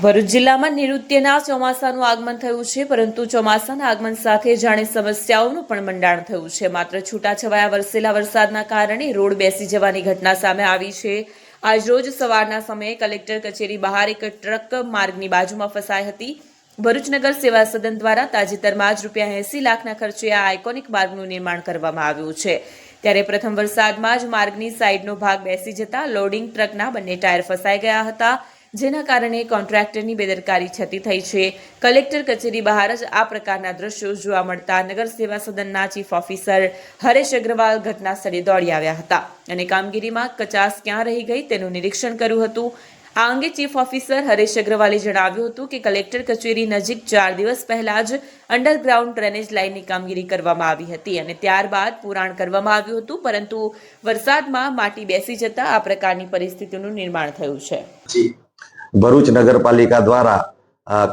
ભરૂચ જિલ્લામાં નૈઋત્યના ચોમાસાનું આગમન થયું છે, પરંતુ ચોમાસાના આગમન સાથે જાણે સમસ્યાઓનું પણ મંડાણ થયું છે. માત્ર છૂટાછવાયા વરસેલા વરસાદના કારણે રોડ બેસી જવાની ઘટના સામે આવી છે. આજરોજ સવારના સમયે કલેક્ટર કચેરી બહાર એક ટ્રક માર્ગની બાજુમાં ફસાઈ હતી. ભરૂચ નગર સેવા સદન દ્વારા તાજેતરમાં જ રૂપિયા એસી લાખના ખર્ચે આ આઇકોનિક માર્ગનું નિર્માણ કરવામાં આવ્યું છે. ત્યારે પ્રથમ વરસાદમાં જ માર્ગની સાઇડનો ભાગ બેસી જતા લોડિંગ ટ્રકના બંને ટાયર ફસાઈ ગયા હતા. જેના કારણે કોન્ટ્રાક્ટરની બેદરકારી છતી થઈ છે. કલેક્ટર કચેરી બહાર જ આ પ્રકારના દ્રશ્યો જોવા મળતા નગર સેવા સદનના ચીફ ઓફિસર હરેશ અગ્રવાલ ઘટના સ્થળે દોડી આવ્યા હતા અને કામગીરીમાં કચાસ ક્યાં રહી ગઈ તેનું નિરીક્ષણ કર્યું હતું. આ અંગે ચીફ ઓફિસર હરેશ અગ્રવાલે જણાવ્યું હતું કે કલેક્ટર કચેરી નજીક ચાર દિવસ પહેલા જ અંડરગ્રાઉન્ડ ડ્રેનેજ લાઇનની કામગીરી કરવામાં આવી હતી અને ત્યારબાદ પુરાણ કરવામાં આવ્યું હતું, પરંતુ વરસાદમાં માટી બેસી જતા આ પ્રકારની પરિસ્થિતિનું નિર્માણ થયું છે. ભરૂચ નગરપાલિકા દ્વારા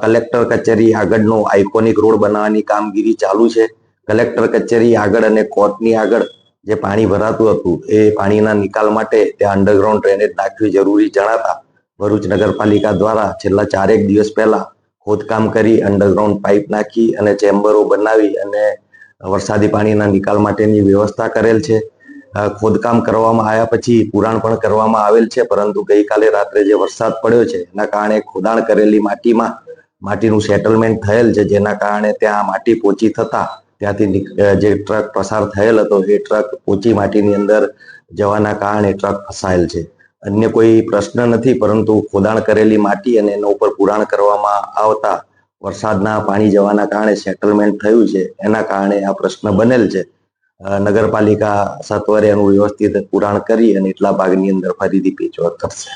કલેક્ટર કચેરી આગળનો આઇકોનિક રોડ બનાવવાની કામગીરી ચાલુ છે. કલેક્ટર કચેરી આગળ અને કોર્ટની આગળ જે પાણી ભરાતું હતું, એ પાણીના નિકાલ માટે ત્યાં અંડરગ્રાઉન્ડ ડ્રેનેજ નાખવી જરૂરી જણાતા ભરૂચ નગરપાલિકા દ્વારા છેલ્લા ચારેક દિવસ પહેલા ખોદકામ કરી અંડરગ્રાઉન્ડ પાઇપ નાખી અને ચેમ્બરો બનાવી અને વરસાદી પાણીના નિકાલ માટેની વ્યવસ્થા કરેલ છે. ખોદકામ કરવામાં આવ્યા પછી પુરાણ પણ કરવામાં આવેલ છે, પરંતુ ગઈકાલે રાત્રે જે વરસાદ પડ્યો છે, એના કારણે ખોદાણ કરેલી માટીમાં, માટીનું સેટલમેન્ટ થયેલ છે, જેના કારણે ત્યાં માટી પોચી થતા, ત્યાંથી જે ટ્રક પસાર થયેલ હતો, એ ટ્રક પોચી માટીની અંદર જવાના કારણે ટ્રક ફસાયેલ છે. અન્ય કોઈ પ્રશ્ન નથી, પરંતુ ખોદાણ કરેલી માટી અને એના ઉપર પુરાણ કરવામાં આવતા વરસાદના પાણી જવાના કારણે સેટલમેન્ટ થયું છે, એના કારણે આ પ્રશ્ન બનેલ છે. નગરપાલિકા સત્વરે એનું વ્યવસ્થિત પુરાણ કરી અને એટલા ભાગની અંદર ફરીથી પેચવર્ક કરશે.